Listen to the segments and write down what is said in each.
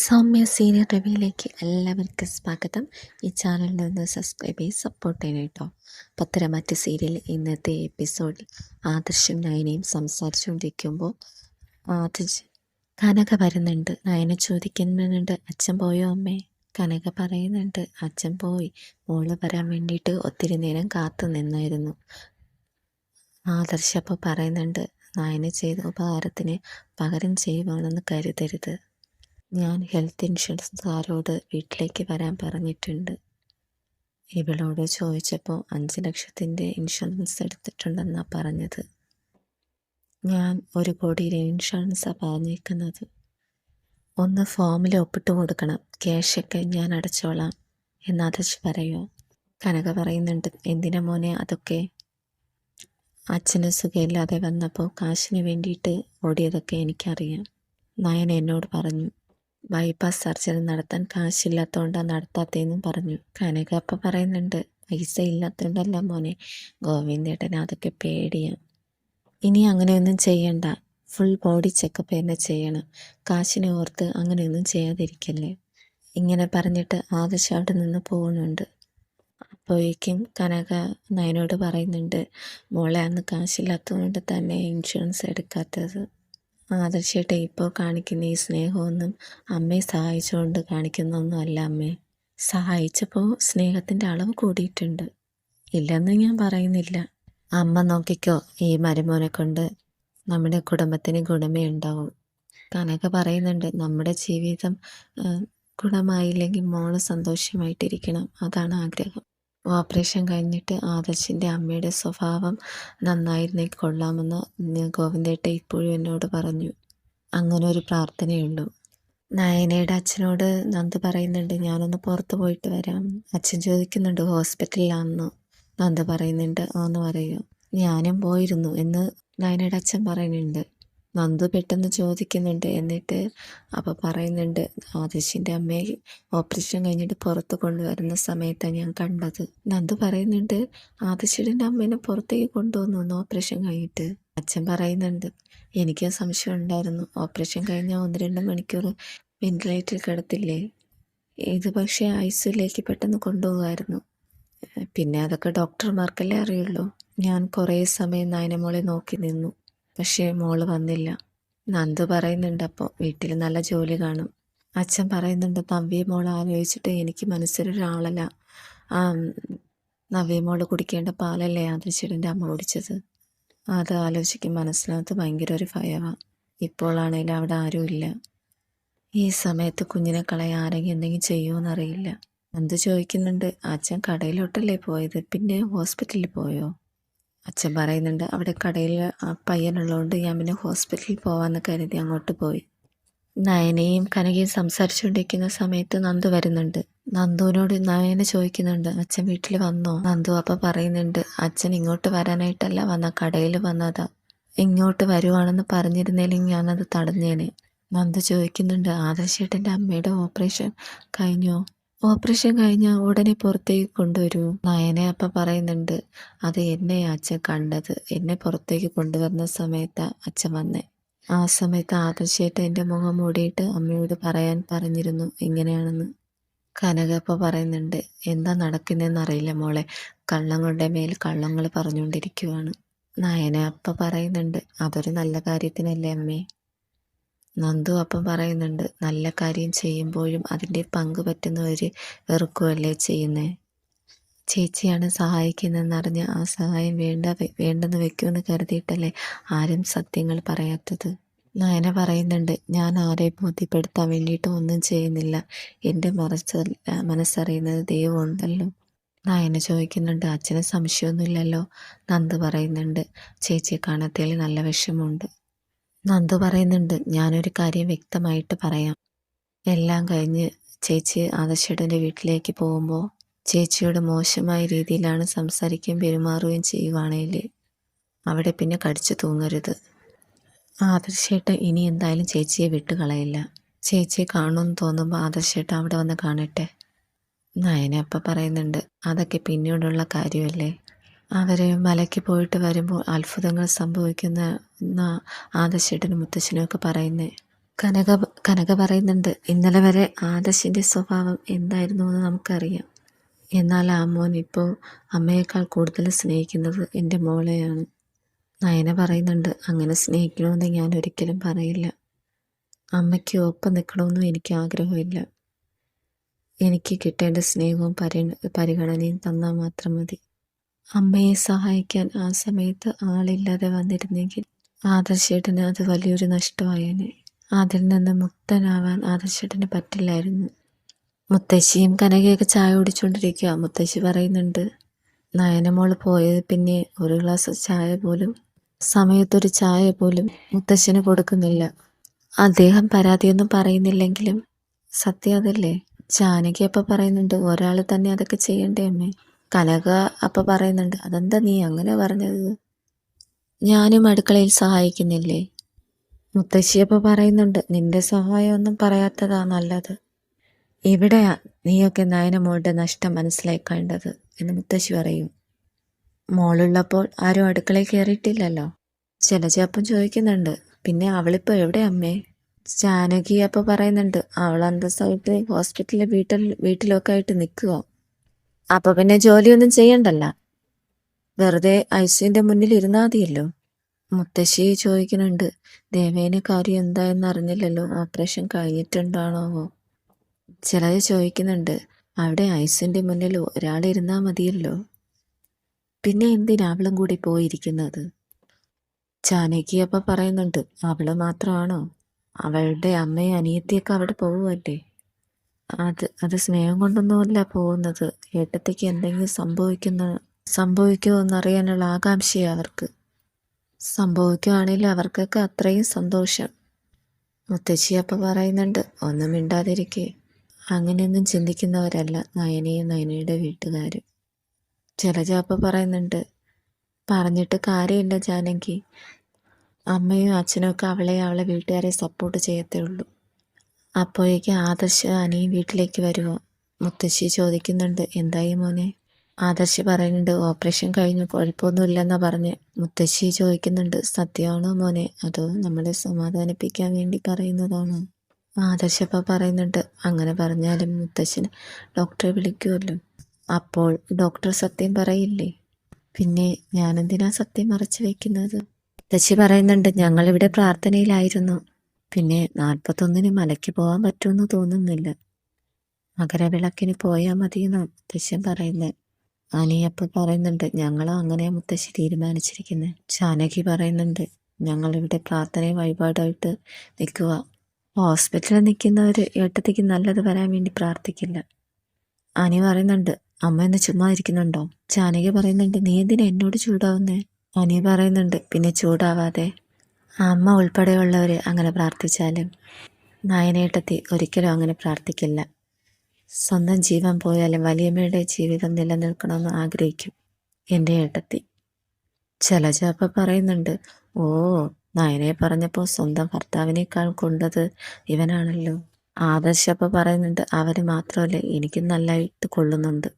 Soumya serial റിവ്യൂയിലേക്ക് എല്ലാവർക്കും സ്വാഗതം. ഈ ചാനലിൽ നിന്ന് സബ്സ്ക്രൈബ് ചെയ്ത് സപ്പോർട്ട് ചെയ്യണം കേട്ടോ. പത്തര മറ്റ് സീരിയൽ ഇന്നത്തെ എപ്പിസോഡിൽ ആദർശം നയനയും സംസാരിച്ചുകൊണ്ടിരിക്കുമ്പോൾ ആദർശ് കനക വരുന്നുണ്ട്. നയന ചോദിക്കുന്നുണ്ട് അച്ഛൻ പോയോ അമ്മേ? കനക പറയുന്നുണ്ട് അച്ഛൻ പോയി. മോൾ വരാൻ വേണ്ടിയിട്ട് ഒത്തിരി നേരം കാത്തു നിന്നായിരുന്നു. ആദർശ് അപ്പോൾ പറയുന്നുണ്ട് നയന ചെയ്ത ഉപകാരത്തിന് പകരം ചെയ്യുവാണെന്ന് കരുതരുത്. ഞാൻ ഹെൽത്ത് ഇൻഷുറൻസ് ഇൻഷുറൻസുകാരോട് വീട്ടിലേക്ക് വരാൻ പറഞ്ഞിട്ടുണ്ട്. ഇവളോട് ചോദിച്ചപ്പോൾ അഞ്ച് ലക്ഷത്തിന്റെ ഇൻഷുറൻസ് എടുത്തിട്ടുണ്ടെന്നാണ് പറഞ്ഞത്. ഞാൻ ഒരു കോടിയുടെ ഇൻഷുറൻസാണ് പറഞ്ഞിരിക്കുന്നത് ഒന്ന് ഫോമിൽ ഒപ്പിട്ട് കൊടുക്കണം. ക്യാഷൊക്കെ ഞാൻ അടച്ചോളാം. എന്നാദർശ് പറയുമോ കനക പറയുന്നുണ്ട് എന്തിനാ മോനെ അതൊക്കെ? അച്ഛന് സുഖമില്ലാതെ വന്നപ്പോൾ കാശിന് വേണ്ടിയിട്ട് ഓടിയതൊക്കെ എനിക്കറിയാം. നയൻ എന്നോട് പറഞ്ഞു ബൈപ്പാസ് സർജറി നടത്താൻ കാശില്ലാത്തതുകൊണ്ടാണ് നടത്താത്തതെന്നും പറഞ്ഞു. കനകപ്പ പറയുന്നുണ്ട് പൈസ ഇല്ലാത്തതുകൊണ്ടല്ല മോനെ ഗോവിന്ദേട്ടൻ അതൊക്കെ പേടിയാണ് ഇനി അങ്ങനെയൊന്നും ചെയ്യണ്ട ഫുൾ ബോഡി ചെക്കപ്പ് തന്നെ ചെയ്യണം. കാശിനെ ഓർത്ത് അങ്ങനെയൊന്നും ചെയ്യാതിരിക്കല്ലേ. ഇങ്ങനെ പറഞ്ഞിട്ട് ആദർശം അവിടെ നിന്ന് പോകുന്നുണ്ട് അപ്പോഴേക്കും കനക നയനോട് പറയുന്നുണ്ട് മോളെ അന്ന് കാശില്ലാത്തതുകൊണ്ട് തന്നെ ഇൻഷുറൻസ് എടുക്കാത്തത്. ആദർശേട്ട ഇപ്പോൾ കാണിക്കുന്ന ഈ സ്നേഹമൊന്നും അമ്മയെ സഹായിച്ചുകൊണ്ട് കാണിക്കുന്നൊന്നുമല്ല അമ്മേ. സഹായിച്ചപ്പോൾ സ്നേഹത്തിന്റെ അളവ് കൂടിയിട്ടുണ്ട്. ഇല്ലെന്ന് ഞാൻ പറയുന്നില്ല. അമ്മ നോക്കിക്കോ ഈ മരുമോനെ കൊണ്ട് നമ്മുടെ കുടുംബത്തിന് ഗുണമേ ഉണ്ടാവും. കനക പറയുന്നുണ്ട് നമ്മുടെ ജീവിതം ഗുണമായില്ലെങ്കിൽ മോൾ സന്തോഷമായിട്ടിരിക്കണം. അതാണ് ആഗ്രഹം. ഓപ്പറേഷൻ കഴിഞ്ഞിട്ട് ആദർശിന്റെ അമ്മയുടെ സ്വഭാവം നന്നായിരുന്നെങ്കിൽ കൊള്ളാമെന്ന് ഗോവിന്ദേട്ട ഇപ്പോഴും എന്നോട് പറഞ്ഞു. അങ്ങനെ ഒരു പ്രാർത്ഥനയുണ്ട്. നയനയുടെ അച്ഛനോട് നന്ദ് പറയുന്നുണ്ട് ഞാനൊന്ന് പുറത്ത് പോയിട്ട് വരാം. അച്ഛൻ ചോദിക്കുന്നുണ്ട് ഹോസ്പിറ്റലിലാണെന്ന്. നന്ദ് പറയുന്നുണ്ട് ഒന്ന് പറയൂ. ഞാനും പോയിരുന്നു എന്ന് നയനയുടെ അച്ഛൻ പറയുന്നുണ്ട്. നന്ദു പെട്ടെന്ന് ചോദിക്കുന്നുണ്ട് എന്നിട്ട് അപ്പോൾ പറയുന്നുണ്ട് ആദർശിന്റെ അമ്മയെ ഓപ്പറേഷൻ കഴിഞ്ഞിട്ട് പുറത്ത് കൊണ്ടുവരുന്ന സമയത്താണ് ഞാൻ കണ്ടത്. നന്ദു പറയുന്നുണ്ട് ആദിശിയുടെ അമ്മേനെ പുറത്തേക്ക് കൊണ്ടുവന്നു ഓപ്പറേഷൻ കഴിഞ്ഞിട്ട്. അച്ഛൻ പറയുന്നുണ്ട് എനിക്ക് സംശയം ഉണ്ടായിരുന്നു. ഓപ്പറേഷൻ കഴിഞ്ഞ ഒന്ന് രണ്ട് മണിക്കൂർ വെന്റിലേറ്ററിൽ കിടത്തില്ലേ? ഇത് പക്ഷേ ഐസിയിലേക്ക് പെട്ടെന്ന് കൊണ്ടുപോകുമായിരുന്നു. പിന്നെ അതൊക്കെ ഡോക്ടർമാർക്കല്ലേ അറിയുള്ളൂ. ഞാൻ കുറേ സമയം നായനമോളെ നോക്കി നിന്നു. പക്ഷേ മോൾ വന്നില്ല. നന്ദു പറയുന്നുണ്ട് അപ്പോൾ വീട്ടിൽ നല്ല ജോലി കാണും. അച്ഛൻ പറയുന്നുണ്ട് നവ്യ മോൾ ആലോചിച്ചിട്ട് എനിക്ക് മനസ്സിലൊരാളല്ല. ആ നവ്യ മോൾ കുടിക്കേണ്ട പാലല്ലേ ആദർശിടന്റെ അമ്മ കുടിച്ചത്? അത് ആലോചിക്കും മനസ്സിനകത്ത് ഭയങ്കര ഒരു ഭയമാണ് ഇപ്പോഴാണേലും അവിടെ ആരുമില്ല ഈ സമയത്ത് കുഞ്ഞിനെ കളയാൻ ആരെങ്കിലും എന്തെങ്കിലും ചെയ്യുമോയെന്നറിയില്ല എന്ത് ചോദിക്കുന്നുണ്ട് അച്ഛൻ കടയിലോട്ടല്ലേ പോയത്? പിന്നെ ഹോസ്പിറ്റലിൽ പോയോ? അച്ഛൻ പറയുന്നുണ്ട് അവിടെ കടയിൽ പയ്യനുള്ളതുകൊണ്ട് ഞാൻ പിന്നെ ഹോസ്പിറ്റലിൽ പോകാമെന്ന് കരുതി അങ്ങോട്ട് പോയി. നയനയും കനകയും സംസാരിച്ചുകൊണ്ടിരിക്കുന്ന സമയത്ത് നന്ദു വരുന്നുണ്ട്. നന്ദുവിനോട് നയന ചോദിക്കുന്നുണ്ട് അച്ഛൻ വീട്ടിൽ വന്നോ? നന്ദു അപ്പം പറയുന്നുണ്ട് അച്ഛൻ ഇങ്ങോട്ട് വരാനായിട്ടല്ല വന്ന കടയിൽ വന്നതാ. ഇങ്ങോട്ട് വരുവാണെന്ന് പറഞ്ഞിരുന്നെങ്കിൽ ഞാനത് തടഞ്ഞേനെ. നന്ദു ചോദിക്കുന്നുണ്ട് ആദർശേട്ടന്റെ അമ്മയുടെ ഓപ്പറേഷൻ കഴിഞ്ഞോ? ഓപ്പറേഷൻ കഴിഞ്ഞ ഉടനെ പുറത്തേക്ക് കൊണ്ടുവരൂ. നയനെ അപ്പ പറയുന്നുണ്ട് അത് എന്നെ അച്ഛൻ കണ്ടത്. എന്നെ പുറത്തേക്ക് കൊണ്ടുവരുന്ന സമയത്ത് അച്ഛൻ വന്നേ. ആ സമയത്ത് ആദർശേട്ട് എന്റെ മുഖം മൂടിയിട്ട് അമ്മയോട് പറയാൻ പറഞ്ഞിരുന്നു ഇങ്ങനെയാണെന്ന് കനകപ്പ പറയുന്നുണ്ട് എന്താ നടക്കുന്നതെന്ന് അറിയില്ല മോളെ. കള്ളങ്ങളുടെ മേൽ കള്ളങ്ങൾ പറഞ്ഞുകൊണ്ടിരിക്കുവാണ്. നയന അപ്പ പറയുന്നുണ്ട് അതൊരു നല്ല കാര്യത്തിനല്ലേ അമ്മേ. നന്ദു അപ്പം പറയുന്നുണ്ട് നല്ല കാര്യം ചെയ്യുമ്പോഴും അതിന്റെ പങ്ക് പറ്റുന്നവർ വെറുക്കുകയല്ലേ ചെയ്യുന്നത് ചേച്ചിയാണ് സഹായിക്കുന്നതെന്നറിഞ്ഞ് ആ സഹായം വേണ്ട വേണ്ടെന്ന് വെക്കുമെന്ന് കരുതിയിട്ടല്ലേ ആരും സത്യങ്ങൾ പറയാത്തത്? നയന പറയുന്നുണ്ട് ഞാൻ ആരെ ബോധ്യപ്പെടുത്താൻ വേണ്ടിയിട്ട് ഒന്നും ചെയ്യുന്നില്ല. എന്റെ മറച്ച മനസ്സറിയുന്നത് ദൈവമുണ്ടല്ലോ നയന ചോദിക്കുന്നുണ്ട് അച്ഛന് സംശയമൊന്നുമില്ലല്ലോ? നന്ദ് പറയുന്നുണ്ട് ചേച്ചിയെ കാണാത്തതിൽ നല്ല വിഷമമുണ്ട്. നന്ദു പറയുന്നുണ്ട്. ഞാനൊരു കാര്യം വ്യക്തമായിട്ട് പറയാം. എല്ലാം കഴിഞ്ഞ് ചേച്ചി ആദർശേട്ടന്റെ വീട്ടിലേക്ക് പോകുമ്പോൾ ചേച്ചിയോട് മോശമായ രീതിയിലാണ് സംസാരിക്കുകയും പെരുമാറുകയും ചെയ്യുവാണെങ്കിൽ അവിടെ പിന്നെ കടിച്ചു തൂങ്ങരുത്. ആദർശേട്ടൻ ഇനി എന്തായാലും ചേച്ചിയെ വിട്ടു കളയില്ല ചേച്ചിയെ കാണുമെന്ന് തോന്നുമ്പോൾ ആദർശേട്ടൻ അവിടെ വന്ന് കാണട്ടെ. നയന അപ്പം പറയുന്നുണ്ട്. അതൊക്കെ പിന്നീടുള്ള കാര്യമല്ലേ? അവർ മലയ്ക്ക് പോയിട്ട് വരുമ്പോൾ അത്ഭുതങ്ങൾ സംഭവിക്കുന്ന ആദശേട്ടനും മുത്തശ്ശനും ഒക്കെ പറയുന്നത് കനക കനക പറയുന്നുണ്ട് ഇന്നലെ വരെ ആദശിന്റെ സ്വഭാവം എന്തായിരുന്നു എന്ന് നമുക്കറിയാം. എന്നാൽ ആ മോൻ ഇപ്പോൾ അമ്മയേക്കാൾ കൂടുതൽ സ്നേഹിക്കുന്നത് എന്റെ മോളെയാണ്. നയന പറയുന്നുണ്ട് അങ്ങനെ സ്നേഹിക്കണമെന്ന് ഞാൻ ഒരിക്കലും പറയില്ല. അമ്മയ്ക്ക് ഒപ്പം നിൽക്കണമെന്നും എനിക്ക് ആഗ്രഹമില്ല. എനിക്ക് കിട്ടേണ്ട സ്നേഹവും പരി പരിഗണനയും തന്നാൽ മാത്രം മതി. അമ്മയെ സഹായിക്കാൻ ആ സമയത്ത് ആളില്ലാതെ വന്നിരുന്നെങ്കിൽ ആദർശേട്ടന് അത് വലിയൊരു നഷ്ടമായേനെ. അതിൽ നിന്ന് മുക്തനാവാൻ ആദർശേട്ടന് പറ്റില്ലായിരുന്നു. മുത്തശ്ശിയും കനകയൊക്കെ ചായ കുടിച്ചുകൊണ്ടിരിക്കുക മുത്തശ്ശി പറയുന്നുണ്ട് നയനമോൾ പോയത് പിന്നെ ഒരു ഗ്ലാസ് ചായ പോലും സമയത്തൊരു ചായ പോലും മുത്തശ്ശന് കൊടുക്കുന്നില്ല. അദ്ദേഹം പരാതിയൊന്നും പറയുന്നില്ലെങ്കിലും സത്യം അതല്ലേ? ജാനകി അപ്പം പറയുന്നുണ്ട് ഒരാൾ തന്നെ അതൊക്കെ ചെയ്യണ്ടേ അമ്മേ? കനക അപ്പ പറയുന്നുണ്ട് അതെന്താ നീ അങ്ങനെ പറഞ്ഞത്? ഞാനും അടുക്കളയിൽ സഹായിക്കുന്നില്ലേ? മുത്തശ്ശിയപ്പ പറയുന്നുണ്ട് നിന്റെ സഹായമൊന്നും പറയാത്തതാ നല്ലത്. ഇവിടെയാ നീയൊക്കെ നയനമോളുടെ നഷ്ടം മനസ്സിലാക്കേണ്ടത്? എന്ന് മുത്തശ്ശി പറയും. മോളുള്ളപ്പോൾ ആരും അടുക്കളയിൽ കയറിയിട്ടില്ലല്ലോ ജലജപ്പം ചോദിക്കുന്നുണ്ട് പിന്നെ അവളിപ്പോൾ എവിടെ അമ്മേ? ജാനകി അപ്പോൾ പറയുന്നുണ്ട് അവൾ അന്തസ്സായിട്ട് ഹോസ്പിറ്റലിൽ വീട്ടിൽ വീട്ടിലൊക്കെ ആയിട്ട് നിൽക്കുക അപ്പോൾ പിന്നെ ജോലിയൊന്നും ചെയ്യണ്ടല്ല. വെറുതെ ഐസുവിന്റെ മുന്നിൽ ഇരുന്നാതിയല്ലോ മുത്തശ്ശി ചോദിക്കുന്നുണ്ട് ദേവേന് കാര്യം എന്തായെന്ന് അറിഞ്ഞില്ലല്ലോ? ഓപ്പറേഷൻ കഴിഞ്ഞിട്ടുണ്ടാണോ ചിലത് ചോദിക്കുന്നുണ്ട് അവിടെ ഐസിന്റെ മുന്നിൽ ഒരാൾ ഇരുന്നാൽ മതിയല്ലോ? പിന്നെ എന്തിനാ അവളും കൂടി പോയിരിക്കുന്നത്? ചാനയ്ക്ക് അപ്പം പറയുന്നുണ്ട് അവൾ മാത്രമാണോ? അവളുടെ അമ്മയും അനിയത്തിയൊക്കെ അവിടെ പോവുമല്ലേ അത് അത് സ്നേഹം കൊണ്ടൊന്നുമല്ല പോകുന്നത്. ഏട്ടത്തേക്ക് എന്തെങ്കിലും സംഭവിക്കുന്ന സംഭവിക്കുമോ എന്നറിയാനുള്ള ആകാംക്ഷയാണ് അവർക്ക്. സംഭവിക്കുകയാണെങ്കിൽ അവർക്കൊക്കെ അത്രയും സന്തോഷം. മുത്തശ്ശി അപ്പം പറയുന്നുണ്ട് ഒന്നും മിണ്ടാതിരിക്കേ. അങ്ങനെയൊന്നും ചിന്തിക്കുന്നവരല്ല നയനയും നയനയുടെ വീട്ടുകാരും. ജലജ അപ്പം പറയുന്നുണ്ട് പറഞ്ഞിട്ട് കാര്യമില്ല ജാനകി. അമ്മയും അച്ഛനും ഒക്കെ അവളെ അവളെ വീട്ടുകാരെ സപ്പോർട്ട് ചെയ്യത്തേ ഉള്ളൂ. അപ്പോഴേക്ക് ആദർശ് അനിയും വീട്ടിലേക്ക് വരുമോ മുത്തശ്ശി ചോദിക്കുന്നുണ്ട്. എന്തായി മോനെ? ആദർശ് പറയുന്നുണ്ട് ഓപ്പറേഷൻ കഴിഞ്ഞു കുഴപ്പമൊന്നുമില്ലെന്നാ പറഞ്ഞ്. മുത്തശ്ശി ചോദിക്കുന്നുണ്ട് സത്യമാണോ മോനെ? അതോ നമ്മളെ സമാധാനിപ്പിക്കാൻ വേണ്ടി പറയുന്നതാണോ? ആദർശപ്പ പറയുന്നുണ്ട് അങ്ങനെ പറഞ്ഞാലും മുത്തശ്ശന് ഡോക്ടറെ വിളിക്കുമല്ലോ. അപ്പോൾ ഡോക്ടർ സത്യം പറയില്ലേ? പിന്നെ ഞാനെന്തിനാ സത്യം മറച്ചു വെക്കുന്നത്? മുത്തശ്ശി പറയുന്നുണ്ട് ഞങ്ങളിവിടെ പ്രാർത്ഥനയിലായിരുന്നു. പിന്നെ നാൽപ്പത്തൊന്നിന് മലയ്ക്ക് പോകാൻ പറ്റുമെന്ന് തോന്നുന്നില്ല. മകരവിളക്കിന് പോയാൽ മതിയെന്ന് മുത്തശ്ശൻ പറയുന്നത് അനിയപ്പ പറയുന്നുണ്ട് ഞങ്ങളും അങ്ങനെ മുത്തശ്ശി തീരുമാനിച്ചിരിക്കുന്നത് ജാനകി പറയുന്നുണ്ട് ഞങ്ങളിവിടെ പ്രാർത്ഥനയും വഴിപാടായിട്ട് നിൽക്കുക ഹോസ്പിറ്റലിൽ നിൽക്കുന്നവർ ഏട്ടത്തേക്ക് നല്ലത് വരാൻ വേണ്ടി പ്രാർത്ഥിക്കില്ല. അനി പറയുന്നുണ്ട് അമ്മ എന്ന് ചുമ്മാ ഇരിക്കുന്നുണ്ടോ? ജാനകി പറയുന്നുണ്ട് നീ എന്തിനാ എന്നോട് ചൂടാവുന്നേ? അനി പറയുന്നുണ്ട് പിന്നെ ചൂടാവാതെ. അമ്മ ഉൾപ്പെടെയുള്ളവർ അങ്ങനെ പ്രാർത്ഥിച്ചാലും നായനേട്ടത്തി ഒരിക്കലും അങ്ങനെ പ്രാർത്ഥിക്കില്ല. സ്വന്തം ജീവൻ പോയാലും വലിയമ്മയുടെ ജീവിതം നിലനിൽക്കണമെന്ന് ആഗ്രഹിക്കും എന്റെ ഏട്ടത്തി. ചലജാപ്പ പറയുന്നുണ്ട് ഓ നയനെ പറഞ്ഞപ്പോൾ സ്വന്തം ഭർത്താവിനേക്കാൾ കൊണ്ടത് ഇവനാണല്ലോ. ആദർശപ്പ പറയുന്നുണ്ട് അവന് മാത്രമല്ല എനിക്കും നല്ലതായിട്ട് കൊള്ളുന്നുണ്ട്.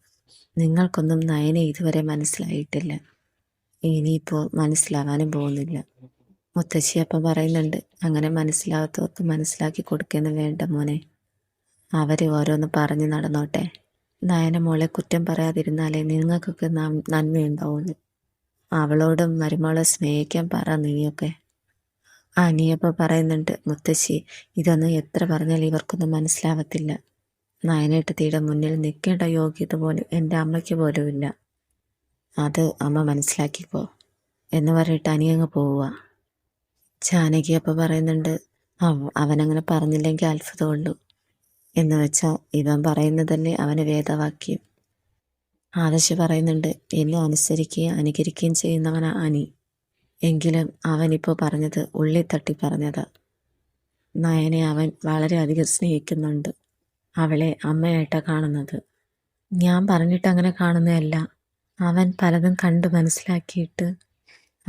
നിങ്ങൾക്കൊന്നും നയനെ ഇതുവരെ മനസ്സിലായിട്ടില്ല. ഇനിയിപ്പോൾ മനസ്സിലാവാനും പോകുന്നില്ല. മുത്തശ്ശി അപ്പം പറയുന്നുണ്ട് അങ്ങനെ മനസ്സിലാകത്തവർക്ക് മനസ്സിലാക്കി കൊടുക്കുന്നു വേണ്ട മോനെ. അവർ ഓരോന്ന് പറഞ്ഞ് നടന്നോട്ടെ. നയന മോളെ കുറ്റം പറയാതിരുന്നാലേ നിങ്ങൾക്കൊക്കെ നന്മയുണ്ടാവുള്ളൂ. അവളോടും മരുമോളെ സ്നേഹിക്കാൻ പറ നീയൊക്കെ. ആ നീയപ്പോൾ പറയുന്നുണ്ട് മുത്തശ്ശി ഇതൊന്നും എത്ര പറഞ്ഞാൽ ഇവർക്കൊന്നും മനസ്സിലാവത്തില്ല. നയനേട്ടത്തിയുടെ മുന്നിൽ നിൽക്കേണ്ട യോഗ്യത പോലും എന്റെ അമ്മയ്ക്ക് പോലും ഇല്ല അത് അമ്മ മനസ്സിലാക്കിക്കോ. എന്ന് പറഞ്ഞിട്ട് അനിയങ്ങ് പോവുക. ജാനകി അപ്പം പറയുന്നുണ്ട് അവനങ്ങനെ പറഞ്ഞില്ലെങ്കിൽ അത്ഭുതമുള്ളൂ എന്ന് വെച്ചാൽ ഇവൻ പറയുന്നതല്ലേ അവന് വേദവാക്യം. ആദശി പറയുന്നുണ്ട് എന്നെ അനുസരിക്കുകയും അനുകരിക്കുകയും ചെയ്യുന്നവനാ അനി. എങ്കിലും അവനിപ്പോൾ പറഞ്ഞത് ഉള്ളി തട്ടി പറഞ്ഞത്. നയനെ അവൻ വളരെയധികം സ്നേഹിക്കുന്നുണ്ട് അവളെ അമ്മയായിട്ടാണ് കാണുന്നത്. ഞാൻ പറഞ്ഞിട്ട് അങ്ങനെ കാണുന്നതല്ല അവൻ പലതും കണ്ട് മനസ്സിലാക്കിയിട്ട്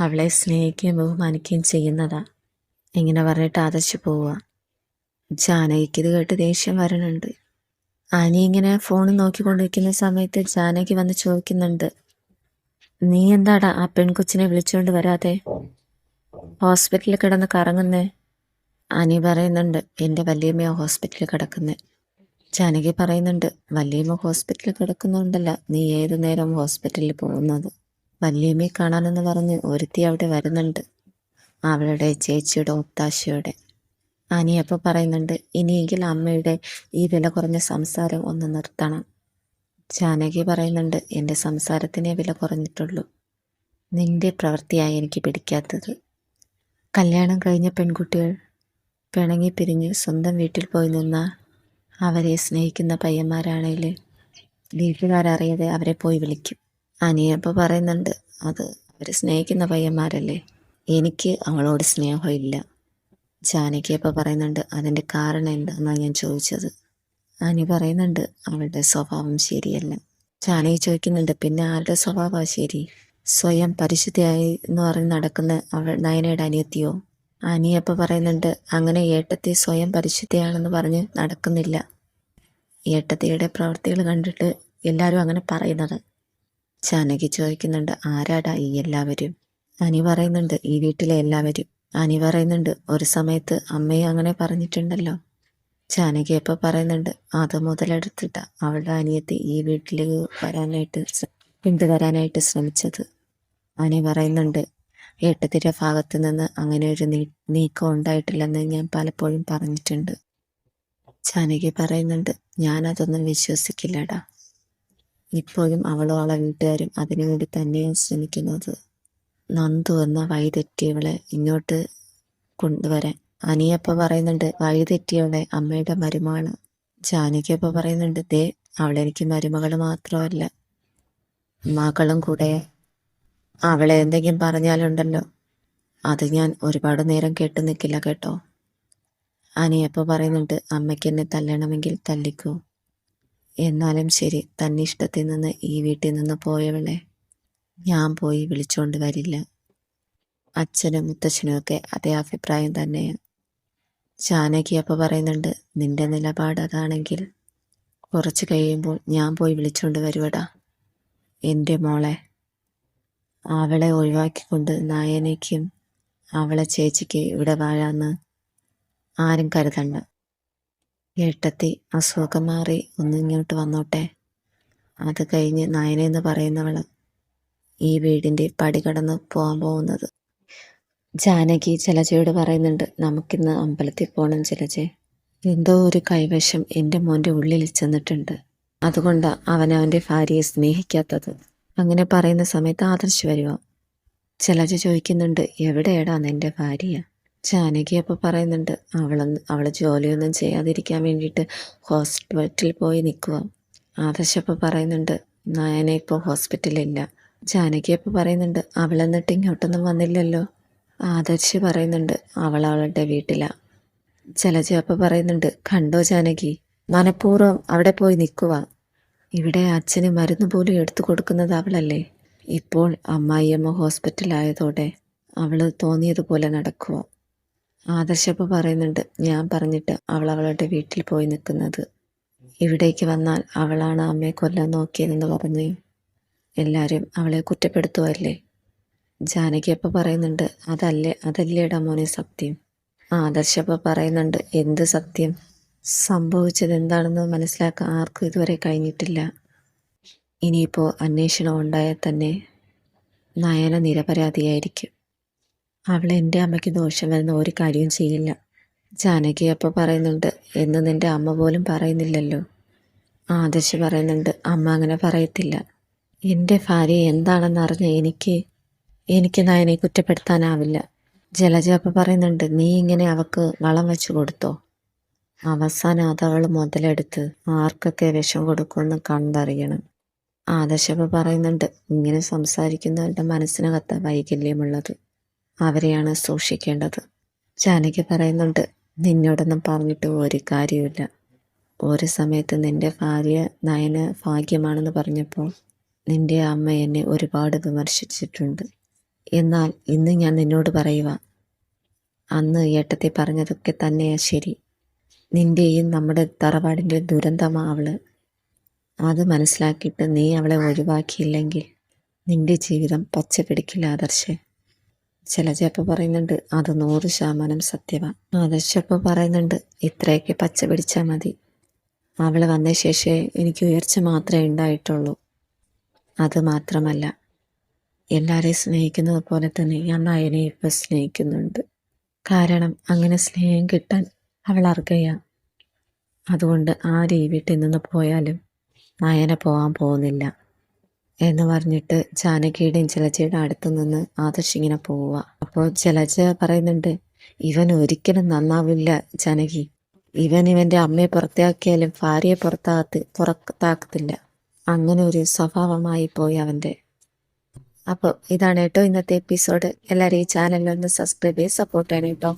അവളെ സ്നേഹിക്കുകയും ബഹുമാനിക്കുകയും ചെയ്യുന്നതാ. ഇങ്ങനെ പറഞ്ഞിട്ട് അതച്ചു പോവുക. ജാനകിക്ക് ഇത് കേട്ട് ദേഷ്യം വരണുണ്ട്. ആനി ഇങ്ങനെ ഫോൺ നോക്കിക്കൊണ്ടിരിക്കുന്ന സമയത്ത് ജാനകി വന്ന് ചോദിക്കുന്നുണ്ട്. നീ എന്താടാ ആ പെൺകൊച്ചിനെ വിളിച്ചുകൊണ്ട് വരാതെ ഹോസ്പിറ്റലിൽ കിടന്ന് കറങ്ങുന്നേ? ആനി പറയുന്നുണ്ട് എന്റെ വല്യമ്മ ഹോസ്പിറ്റലിൽ കിടക്കുന്നേ. ജാനകി പറയുന്നുണ്ട് വല്യമ്മ ഹോസ്പിറ്റലിൽ കിടക്കുന്നുണ്ടല്ല നീ ഏതു നേരം ഹോസ്പിറ്റലിൽ പോകുന്നത്? വല്യമ്മയെ കാണാനെന്ന് പറഞ്ഞ് ഒരുത്തി അവിടെ വരുന്നുണ്ട്. അവളുടെ ചേച്ചിയുടെ ഒത്താശയോടെ അനിയപ്പോൾ പറയുന്നുണ്ട് ഇനിയെങ്കിലും അമ്മയുടെ ഈ വില കുറഞ്ഞ സംസാരം ഒന്ന് നിർത്തണം. ജാനകി പറയുന്നുണ്ട് എന്റെ സംസാരത്തിനെ വില കുറഞ്ഞിട്ടുള്ളൂ. നിന്റെ പ്രവൃത്തിയായി എനിക്ക് പിടിക്കാത്തത്. കല്യാണം കഴിഞ്ഞ പെൺകുട്ടികൾ പിണങ്ങി പിരിഞ്ഞ് സ്വന്തം വീട്ടിൽ പോയി നിന്ന അവരെ സ്നേഹിക്കുന്ന പയ്യന്മാരാണെങ്കിൽ വീട്ടുകാരറിയാതെ അവരെ പോയി വിളിക്കും. അനിയപ്പോൾ പറയുന്നുണ്ട്. അത് അവർ സ്നേഹിക്കുന്ന പയ്യന്മാരല്ലേ? എനിക്ക് അവളോട് സ്നേഹമില്ല. ജാനകിയപ്പോൾ പറയുന്നുണ്ട് അതിന്റെ കാരണം എന്താണെന്നാണ് ഞാൻ ചോദിച്ചത്. അനി പറയുന്നുണ്ട് അവളുടെ സ്വഭാവം ശരിയല്ല. ജാനകി ചോദിക്കുന്നുണ്ട് പിന്നെ ആരുടെ സ്വഭാവമാണ് ശരി? സ്വയം പരിശുദ്ധിയായി എന്ന് പറഞ്ഞ് നടക്കുന്ന അവൾ നയനയുടെ അനിയത്തിയോ? അനിയപ്പോൾ പറയുന്നുണ്ട് അങ്ങനെ ഏട്ടത്തി സ്വയം പരിശുദ്ധിയാണെന്ന് പറഞ്ഞ് നടക്കുന്നില്ല. ഏട്ടത്തിയുടെ പ്രവൃത്തികൾ കണ്ടിട്ട് എല്ലാവരും അങ്ങനെ പറയുന്നത്. ജാനകി ചോദിക്കുന്നുണ്ട് ആരാടാ ഈ എല്ലാവരും? അനി പറയുന്നുണ്ട് ഈ വീട്ടിലെ എല്ലാവരും. അനി പറയുന്നുണ്ട് ഒരു സമയത്ത് അമ്മയും അങ്ങനെ പറഞ്ഞിട്ടുണ്ടല്ലോ. ജാനകി അപ്പോൾ പറയുന്നുണ്ട് അത് മുതലെടുത്തിട്ട അവളുടെ അനിയത്തെ ഈ വീട്ടിലേക്ക് വരാനായിട്ട് പിന്തുവരാനായിട്ട് ശ്രമിച്ചത്. അനി പറയുന്നുണ്ട് ഏട്ടത്തിന്റെ ഭാഗത്ത് നിന്ന് അങ്ങനെ ഒരു നീ നീക്കം ഉണ്ടായിട്ടില്ലെന്ന് ഞാൻ പലപ്പോഴും പറഞ്ഞിട്ടുണ്ട്. ജാനകി പറയുന്നുണ്ട് ഞാനതൊന്നും വിശ്വസിക്കില്ലടാ. ഇപ്പോഴും അവളും അവളെ വീട്ടുകാരും അതിനുവേണ്ടി തന്നെയാണ് ശ്രമിക്കുന്നത്. നന്ദു എന്ന വഴിതെറ്റിയവളെ ഇങ്ങോട്ട് കൊണ്ടുവരാൻ. അനിയപ്പ പറയുന്നുണ്ട് വഴിതെറ്റിയവളെ അമ്മയുടെ മരുമാണ് ജാനകിയപ്പ പറയുന്നുണ്ട് ദേ അവളെനിക്ക് മരുമകൾ മാത്രമല്ല മകളും കൂടെ അവളെ എന്തെങ്കിലും പറഞ്ഞാലുണ്ടല്ലോ. അത് ഞാൻ ഒരുപാട് നേരം കേട്ട് നിൽക്കില്ല കേട്ടോ. അനിയപ്പ പറയുന്നുണ്ട് അമ്മയ്ക്ക് എന്നെ തല്ലണമെങ്കിൽ തല്ലിക്കോ. എന്നാലും ശരി തന്നിഷ്ടത്തിൽ നിന്ന് ഈ വീട്ടിൽ നിന്ന് പോയവളെ ഞാൻ പോയി വിളിച്ചുകൊണ്ട് വരില്ല. അച്ഛനും മുത്തച്ഛനും ഒക്കെ അതേ അഭിപ്രായം തന്നെയാണ് ജാനകി അപ്പോൾ പറയുന്നുണ്ട് നിന്റെ നിലപാട് അതാണെങ്കിൽ കുറച്ച് കഴിയുമ്പോൾ ഞാൻ പോയി വിളിച്ചുകൊണ്ട് വരുവടാ. എന്റെ മോളെ അവളെ ഒഴിവാക്കിക്കൊണ്ട് നായനയ്ക്കും അവളെ ചേച്ചിക്ക് ഇവിടെ വാഴാന്ന് ആരും കരുതണ്ട. ഏട്ടത്തി അസുഖം മാറി ഒന്നിങ്ങോട്ട് വന്നോട്ടെ. അത് കഴിഞ്ഞ് നയനെന്ന് പറയുന്നവൾ ഈ വീടിന്റെ പടി കടന്ന് പോകാൻ പോകുന്നത്. ജാനകി ചിലജയോട് പറയുന്നുണ്ട് നമുക്കിന്ന് അമ്പലത്തിൽ പോകണം ചിലജെ. എന്തോ ഒരു കൈവശം എന്റെ മോന്റെ ഉള്ളിൽ ചെന്നിട്ടുണ്ട്. അവൻ അവന്റെ ഭാര്യയെ സ്നേഹിക്കാത്തത്. അങ്ങനെ പറയുന്ന സമയത്ത് ആദർശ് വരുക ചിലജ ചോദിക്കുന്നുണ്ട് എവിടെയാടാ നിന്റെ ഭാര്യ? ജാനകി അപ്പോൾ പറയുന്നുണ്ട് അവളൊന്ന് അവൾ ജോലിയൊന്നും ചെയ്യാതിരിക്കാൻ വേണ്ടിയിട്ട് ഹോസ്പിറ്റലിൽ പോയി നിൽക്കുക ആദർശ് അപ്പോൾ പറയുന്നുണ്ട് നയന ഇപ്പോൾ ഹോസ്പിറ്റലില്ല ജാനകി അപ്പോൾ പറയുന്നുണ്ട് അവൾ എന്നിട്ട് ഇങ്ങോട്ടൊന്നും വന്നില്ലല്ലോ. ആദർശ് പറയുന്നുണ്ട് അവൾ അവളുടെ വീട്ടിലാണ് ജലജ അപ്പോൾ പറയുന്നുണ്ട് കണ്ടോ ജാനകി മനഃപൂർവം അവിടെ പോയി നിൽക്കുക ഇവിടെ അച്ഛന് മരുന്ന് പോലും എടുത്തു കൊടുക്കുന്നത് അവളല്ലേ. ഇപ്പോൾ അമ്മായിയമ്മ ഹോസ്പിറ്റലായതോടെ അവൾ തോന്നിയതുപോലെ നടക്കുക ആദർശപ്പ് പറയുന്നുണ്ട് ഞാൻ പറഞ്ഞിട്ട് അവൾ അവളുടെ വീട്ടിൽ പോയി നിൽക്കുന്നത്. ഇവിടേക്ക് വന്നാൽ അവളാണ് അമ്മയെ കൊല്ലാൻ നോക്കിയതെന്ന് പറഞ്ഞു. എല്ലാവരും അവളെ കുറ്റപ്പെടുത്തുമല്ലേ ജാനകി അപ്പ പറയുന്നുണ്ട് അതല്ലേ അതല്ലേടാ മോനെ സത്യം? ആദർശപ്പ പറയുന്നുണ്ട് എന്ത് സത്യം? സംഭവിച്ചത് എന്താണെന്ന് മനസ്സിലാക്കാൻ ആർക്കും ഇതുവരെ കഴിഞ്ഞിട്ടില്ല. ഇനിയിപ്പോൾ അന്വേഷണം ഉണ്ടായാൽ തന്നെ നയന നിരപരാധിയായിരിക്കും. അവൾ എന്റെ അമ്മയ്ക്ക് ദോഷം വരുന്ന ഒരു കാര്യവും ചെയ്യില്ല. ജാനകി അപ്പോൾ പറയുന്നുണ്ട് എന്ന് നിന്റെ അമ്മ പോലും പറയുന്നില്ലല്ലോ. ആദർശ് പറയുന്നുണ്ട് അമ്മ അങ്ങനെ പറയത്തില്ല. എന്റെ ഭാര്യ എന്താണെന്ന് അറിഞ്ഞ എനിക്ക് എനിക്ക് നയനെ കുറ്റപ്പെടുത്താനാവില്ല. ജലജ അപ്പം പറയുന്നുണ്ട് നീ ഇങ്ങനെ അവക്ക് വളം വെച്ച് കൊടുത്തോ? അവസാനം അതവൾ മുതലെടുത്ത് ആർക്കൊക്കെ വിഷം കൊടുക്കുമെന്ന് കണ്ടറിയണം. ആദർശപ്പ പറയുന്നുണ്ട് ഇങ്ങനെ സംസാരിക്കുന്നവരുടെ മനസ്സിനകത്ത് വൈകല്യമുള്ളത്. അവരെയാണ് സൂക്ഷിക്കേണ്ടത്. ജാനകി പറയുന്നുണ്ട് നിന്നോടൊന്നും പറഞ്ഞിട്ട് ഒരു കാര്യമില്ല ഒരു സമയത്ത് നിന്റെ ഭാര്യ നയന ഭാഗ്യമാണെന്ന് പറഞ്ഞപ്പോൾ നിന്റെ അമ്മ എന്നെ ഒരുപാട് വിമർശിച്ചിട്ടുണ്ട്. എന്നാൽ ഇന്ന് ഞാൻ നിന്നോട് പറയുക അന്ന് ഏട്ടത്തെ പറഞ്ഞതൊക്കെ തന്നെയാ ശരി. നിന്റെയും നമ്മുടെ തറവാടിന്റെ ദുരന്തമാണ് അവൾ. അത് മനസ്സിലാക്കിയിട്ട് നീ അവളെ ഒഴിവാക്കിയില്ലെങ്കിൽ നിന്റെ ജീവിതം പച്ച പിടിക്കില്ല ആദർശേ. ചിലച്ചപ്പോൾ പറയുന്നുണ്ട് അത് നൂറ് ശതമാനം സത്യമാണ് ആദർശപ്പോൾ പറയുന്നുണ്ട് ഇത്രയൊക്കെ പച്ച പിടിച്ചാൽ മതി. അവൾ വന്ന ശേഷമേ എനിക്ക് ഉയർച്ച മാത്രമേ ഉണ്ടായിട്ടുള്ളൂ. അത് മാത്രമല്ല എല്ലാവരെയും സ്നേഹിക്കുന്നത് പോലെ തന്നെ ഞാൻ നയനെ ഇപ്പം സ്നേഹിക്കുന്നുണ്ട്. കാരണം അങ്ങനെ സ്നേഹം കിട്ടാൻ അവൾ അർഹയ. അതുകൊണ്ട് ആ രീതി വീട്ടിൽ നിന്ന് പോയാലും നയനെ പോകാൻ പോകുന്നില്ല. എന്ന് പറഞ്ഞിട്ട് ജാനകിയുടെയും ചിലച്ചയുടെ അടുത്ത് നിന്ന് ആദർശ് ഇങ്ങനെ പോവുക. അപ്പോൾ ചിലച്ച പറയുന്നുണ്ട് ഇവൻ ഒരിക്കലും നന്നാവില്ല ജാനകി. ഇവൻ ഇവന്റെ അമ്മയെ പുറത്താക്കിയാലും ഭാര്യയെ പുറത്താകത്ത് പുറത്താക്കത്തില്ല. അങ്ങനെ ഒരു സ്വഭാവമായി പോയി അവന്റെ അപ്പോൾ ഇതാണ് കേട്ടോ ഇന്നത്തെ എപ്പിസോഡ്. എല്ലാവരും ഈ ചാനലിൽ ഒന്ന് സബ്സ്ക്രൈബ് ചെയ്ത് സപ്പോർട്ട് ചെയ്യണം കേട്ടോ.